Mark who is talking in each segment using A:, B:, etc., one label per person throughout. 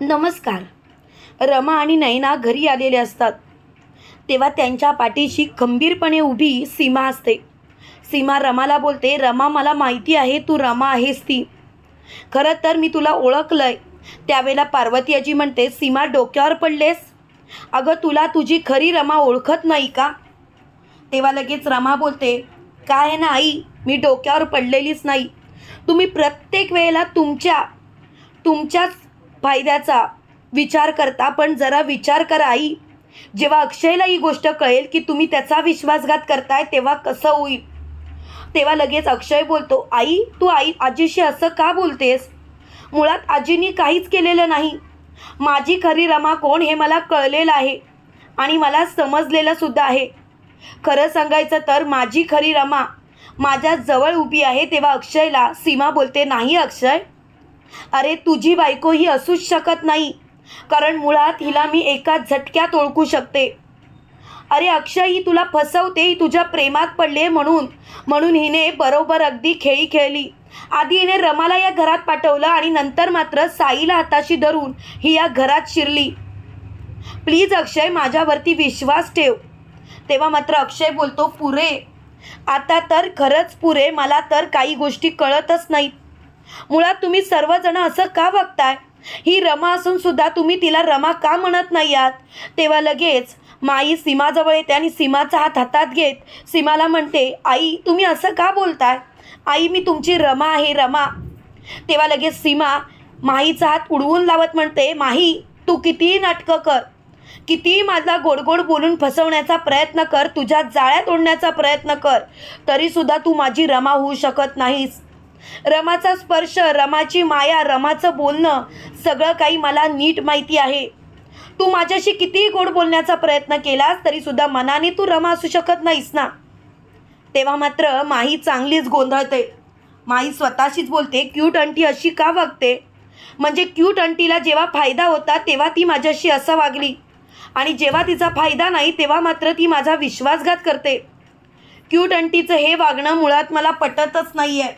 A: नमस्कार. रमा आणि नयना घरी आलेले असतात. तेव्हा त्यांच्या पाठीशी खंबीरपणे उभी सीमा असते. सीमा रमाला बोलते रमा मला माहिती आहे तू रमा आहेस ती. खरं तर मी तुला ओळखलंय. त्यावेळेला पार्वती आजी म्हणते सीमा डोक्यावर पडलेस? अगं तुला तुझी खरी रमा ओळखत नाही का? तेव्हा लगेच रमा बोलते काय आहे ना आई मी डोक्यावर पडलेलीच नाही. तुम्ही प्रत्येक वेळेला तुमच्या तुमच्याच फायद्याचा विचार करता पण जरा विचार करा आई. जेव्हा अक्षयला ही गोष्ट कळेल की तुम्ही त्याचा विश्वासघात करताय तेव्हा कसं होईल? तेव्हा लगेच अक्षय बोलतो आई तू आई आजीशी असं का बोलतेस? मुळात आजीनी काहीच केलेलं नाही. माझी खरी रमा कोण हे मला कळलेलं आहे आणि मला समजलेलं सुद्धा आहे. खरं सांगायचं तर माझी खरी रमा माझ्या जवळ उभी आहे तेव्हा अक्षयला सीमा बोलते नाही अक्षय अरे तुझी बायको ही असूच शकत नाही. कारण मुळात हिला मी एका झटक्यात ओळखू शकते. अरे अक्षय ही तुला फसवते ही तुझ्या प्रेमात पडले म्हणून. म्हणून हिने बरोबर अगदी खेळी खेळली. आधी हिने रमाला या घरात पाठवलं आणि नंतर मात्र साईला हाताशी धरून ही या घरात शिरली. प्लीज अक्षय माझ्यावरती विश्वास ठेव. तेव्हा मात्र अक्षय बोलतो पुरे. आता तर खरंच पुरे. मला तर काही गोष्टी कळतच नाहीत. मुळात तुम्ही सर्वजण असं का बघताय? ही रमा असून सुद्धा तुम्ही तिला रमा का म्हणत नाही आहात? तेव्हा लगेच माई सीमाजवळ येते आणि सीमाचा हात हातात घेत सीमाला म्हणते आई तुम्ही असं का बोलताय? आई मी तुमची रमा आहे रमा. तेव्हा लगेच सीमा माहीचा हात उडवून लावत म्हणते माही तू कितीही नाटकं कर. कितीही माझा गोडगोड बोलून फसवण्याचा प्रयत्न कर तुझ्या जाळ्यात ओढण्याचा प्रयत्न कर. तरीसुद्धा तू माझी रमा होऊ शकत नाहीस. रमाचा स्पर्श रमाची माया रमाचं बोलणं सगळं काही मला नीट माहिती आहे. तू माझ्याशी कितीही गोड बोलण्याचा प्रयत्न केलास तरीसुद्धा मनाने तू रमा असू शकत नाहीस ना? तेव्हा मात्र माही चांगलीच गोंधळते. माही स्वतःशीच बोलते क्यूट अंटी अशी का वागते? म्हणजे क्यूट अंटीला जेव्हा फायदा होता तेव्हा ती माझ्याशी असं वागली. आणि जेव्हा तिचा फायदा नाही तेव्हा मात्र ती माझा विश्वासघात करते. क्यूट अंटीचं हे वागणं मुळात मला पटतच नाही आहे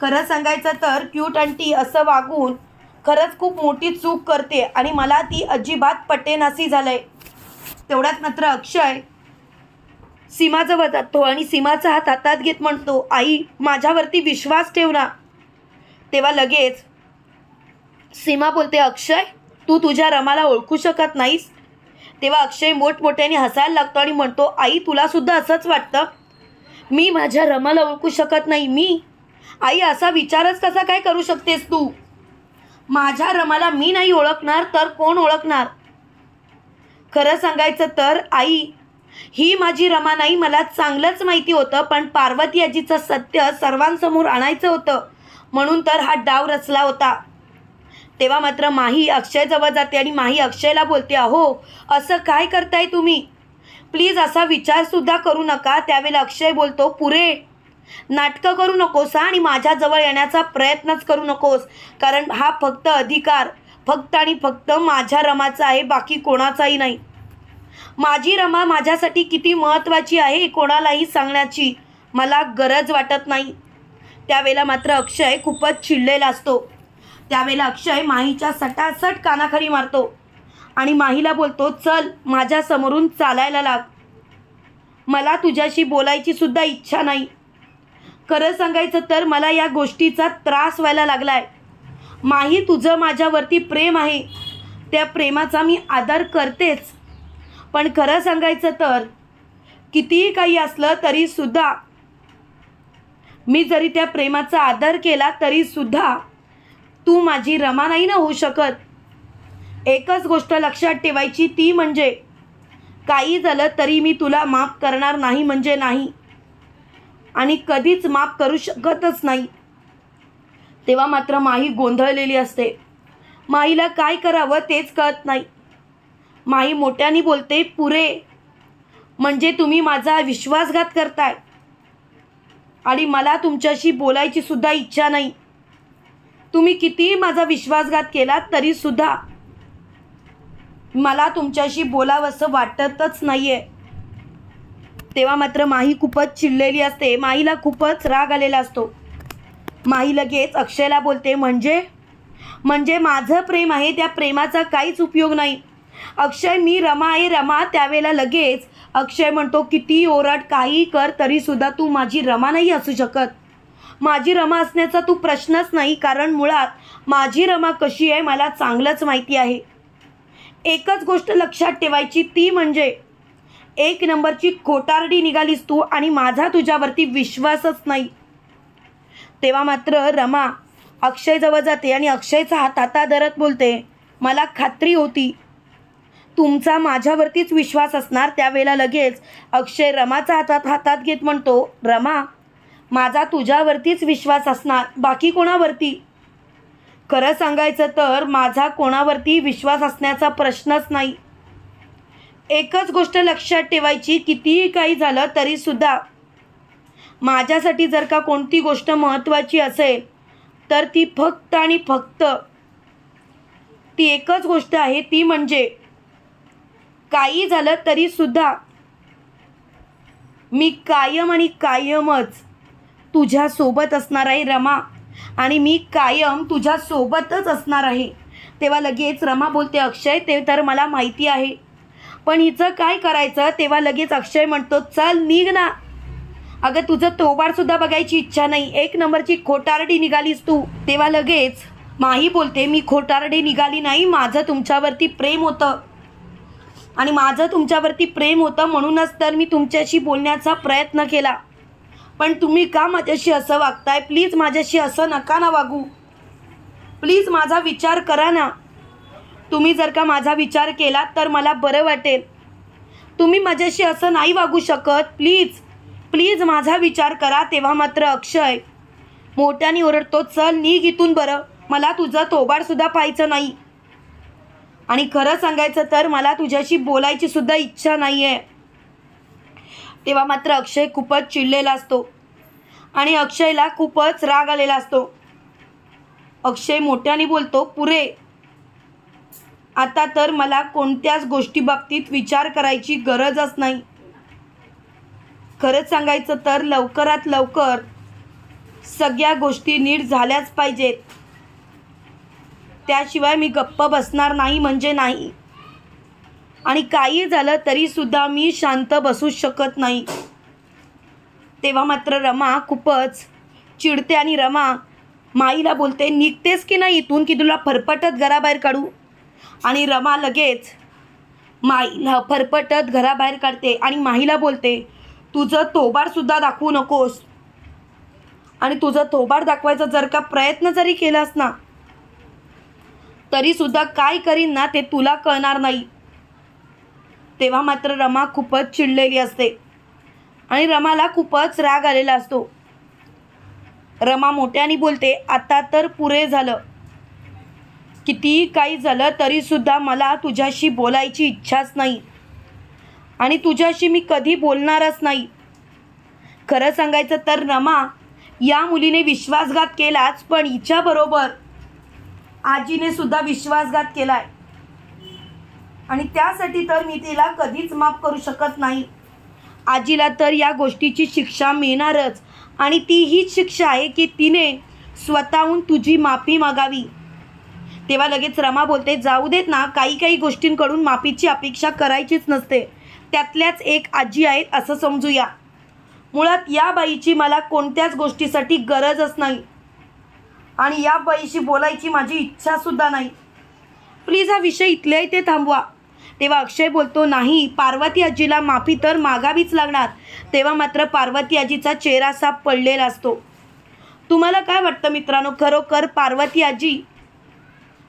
A: खरं सांगायचं तर क्यूट अंटी असं वागून खरंच खूप मोठी चूक करते आणि मला ती अजिबात पटेनासी झालंय. तेवढ्यात मात्र अक्षय सीमाजवळ जातो आणि सीमाचा हात हातात घेत म्हणतो आई माझ्यावरती विश्वास ठेव ना. तेव्हा लगेच सीमा बोलते अक्षय तू तुझ्या रमाला ओळखू शकत नाहीस. तेव्हा अक्षय मोठमोठ्याने हसायला लागतो आणि म्हणतो आई तुलासुद्धा असंच वाटतं? मी माझ्या रमाला ओळखू शकत नाही. मी आई असा विचारच कसा काय करू शकतेस तू? माझ्या रमाला मी नाही ओळखणार तर कोण ओळखणार? खरं सांगायचं तर आई ही माझी रमा नाही मला चांगलंच माहिती होतं पण पार्वती आजीचं सत्य सर्वांसमोर आणायचं होतं. म्हणून तर हा डाव रचला होता. तेव्हा मात्र माही अक्षयजवळ जाते आणि माही अक्षयला बोलते अहो असं काय करताय तुम्ही? प्लीज असा विचारसुद्धा करू नका. त्यावेळेला अक्षय बोलतो पुरे नाटकं करू नकोस हा आणि माझ्याजवळ येण्याचा प्रयत्नच करू नकोस. कारण हा फक्त अधिकार फक्त आणि फक्त माझ्या रमाचा आहे बाकी कोणाचाही नाही. माझी रमा माझ्यासाठी किती महत्त्वाची आहे कोणालाही सांगण्याची मला गरज वाटत नाही. त्यावेळेला मात्र अक्षय खूपच चिडलेला असतो. त्यावेळेला अक्षय माहीच्या सटासट कानाखाली मारतो. आणि माहीला बोलतो चल माझ्या समोरून चालायला लाग. मला तुझ्याशी बोलायची सुद्धा इच्छा नाही. खरं सांगायचं तर मला या गोष्टीचा त्रास व्हायला लागला आहे माही तुझं माझ्यावरती प्रेम आहे. त्या प्रेमाचा मी आदर करतेच. पण खरं सांगायचं तर कितीही काही असलं तरीसुद्धा मी जरी त्या प्रेमाचा आदर केला तरीसुद्धा तू माझी रमा नाही ना होऊ शकत. एकच गोष्ट लक्षात ठेवायची ती म्हणजे काही झालं तरी मी तुला माफ करणार नाही म्हणजे नाही. आणि कधीच माफ करू शकतच नाही. तेव्हा मात्र माही गोंधळलेली असते. माईला काय करावं तेच कळत नाही. माई मोठ्याने बोलते पुरे म्हणजे तुम्ही माझा विश्वासघात करताय. आणि मला तुमच्याशी बोलायची सुद्धा इच्छा नाही. तुम्ही कितीही माझा विश्वासघात केला तरीसुद्धा मला तुमच्याशी बोलावंसं वाटतच नाही आहे तेव्हा मात्र माही खूपच चिडलेली असते. माहीला खूपच राग आलेला असतो. माही लगेच अक्षयला बोलते म्हणजे? म्हणजे माझं प्रेम आहे त्या प्रेमाचा काहीच उपयोग नाही. अक्षय मी रमा आहे रमा त्यावेळेला लगेच. अक्षय म्हणतो किती ओरड काही कर तरीसुद्धा तू माझी रमा नाही असू शकत. माझी रमा असण्याचा तू प्रश्नच नाही कारण मुळात माझी रमा कशी आहे मला चांगलंच माहिती आहे. एकच गोष्ट लक्षात ठेवायची ती म्हणजे एक नंबरची खोटारडी निघालीस तू आणि माझा तुझ्यावरती विश्वासच नाही. तेव्हा मात्र रमा अक्षयजवळ जाते आणि अक्षयचा हात आता धरत बोलते मला खात्री होती. तुमचा माझ्यावरतीच विश्वास असणार. त्यावेळेला लगेच अक्षय रमाचा हातात हातात घेत म्हणतो रमा माझा तुझ्यावरतीच विश्वास असणार. बाकी कोणावरती? खरं सांगायचं तर माझा कोणावरती विश्वास असण्याचा प्रश्नच नाही. एकच गोष्ट लक्षात ठेवायची कितीही काही झालं तरीसुद्धा माझ्यासाठी जर का कोणती गोष्ट महत्त्वाची असेल तर ती फक्त आणि फक्त ती एकच गोष्ट आहे ती म्हणजे काही झालं तरीसुद्धा मी कायम आणि कायमच तुझ्यासोबत असणार आहे रमा. आणि मी कायम तुझ्यासोबतच असणार आहे. तेव्हा लगेच रमा बोलते अक्षय ते तर मला माहिती आहे. पण हिचं काय करायचं? तेव्हा लगेच अक्षय म्हणतो चल निघ ना. अगं तुझं तोबाडसुद्धा बघायची इच्छा नाही. एक नंबरची खोटारडी निघालीस तू. तेव्हा लगेच माही बोलते मी खोटारडी निघाली नाही माझं तुमच्यावरती प्रेम होतं. आणि माझं तुमच्यावरती प्रेम होतं म्हणूनच तर मी तुमच्याशी बोलण्याचा प्रयत्न केला. पण तुम्ही का माझ्याशी असं वागताय? प्लीज माझ्याशी असं नका ना वागू. प्लीज माझा विचार करा ना. तुम्ही जर का माझा विचार केला तर मला बरं वाटेल. तुम्ही माझ्याशी असं नाही वागू शकत. प्लीज प्लीज माझा विचार करा तेव्हा मात्र अक्षय. मोठ्याने ओरडतो चल निघ इथून बरं. मला तुझं थोबाडसुद्धा पाहायचं नाही. आणि खरं सांगायचं तर मला तुझ्याशी बोलायची सुद्धा इच्छा नाही आहे तेव्हा मात्र अक्षय खूपच चिडलेला असतो. आणि अक्षयला खूपच राग आलेला असतो. अक्षय मोठ्याने बोलतो पुरे आता तर मला कोणत्याच गोष्टी बाबतीत विचार करायची गरजच नाही. खरंच सांगायचं तर लवकरात लवकर सगळ्या गोष्टी नीट झाल्याच पाहिजेत. त्याशिवाय मी गप्प बसणार नाही म्हणजे नाही. आणि काही झालं तरीसुद्धा मी शांत बसू शकत नाही. तेव्हा मात्र रमा खूपच चिडते आणि रमा माईला बोलते निघतेस की नाही इथून की तुला फरफटत घराबाहेर काढू? आणि रमा लगेच माईला फरफटत घराबाहेर काढते आणि माहीला बोलते तुझं तोबाडसुद्धा दाखवू नकोस. आणि तुझं थोबाड दाखवायचा जर का प्रयत्न जरी केलास ना तरीसुद्धा काय करीन ना ते तुला कळणार नाही. तेव्हा मात्र रमा खूपच चिडलेली असते आणि रमाला खूपच राग आलेला असतो. रमा मोठ्याने बोलते आता तर पुरे झालं. कितीही काही झालं तरीसुद्धा मला तुझ्याशी बोलायची इच्छाच नाही. आणि तुझ्याशी मी कधी बोलणारच नाही. खरं सांगायचं तर रमा या मुलीने विश्वासघात केलाच पण हिच्याबरोबर आजीने सुद्धा विश्वासघात केलाय. आणि त्यासाठी तर मी तिला कधीच माफ करू शकत नाही. आजीला तर या गोष्टीची शिक्षा मिळणारच. आणि ती हीच शिक्षा आहे की तिने स्वतःहून तुझी माफी मागावी. तेव्हा लगेच रमा बोलते जाऊ देत ना काही काही गोष्टींकडून माफीची अपेक्षा करायचीच नसते. त्यातल्याच एक आजी आहेत असं समजूया. मुळात या बाईची मला कोणत्याच गोष्टीसाठी गरजच नाही. आणि या बाईशी बोलायची माझी इच्छासुद्धा नाही. प्लीज हा विषय इथल्या इथे थांबवा. तेव्हा अक्षय बोलतो नाही पार्वती आजीला माफी तर मागावीच लागणार. तेव्हा मात्र पार्वती आजीचा चेहरा साफ पडलेला असतो. तुम्हाला काय वाटतं मित्रांनो? खरोखर पार्वती आजी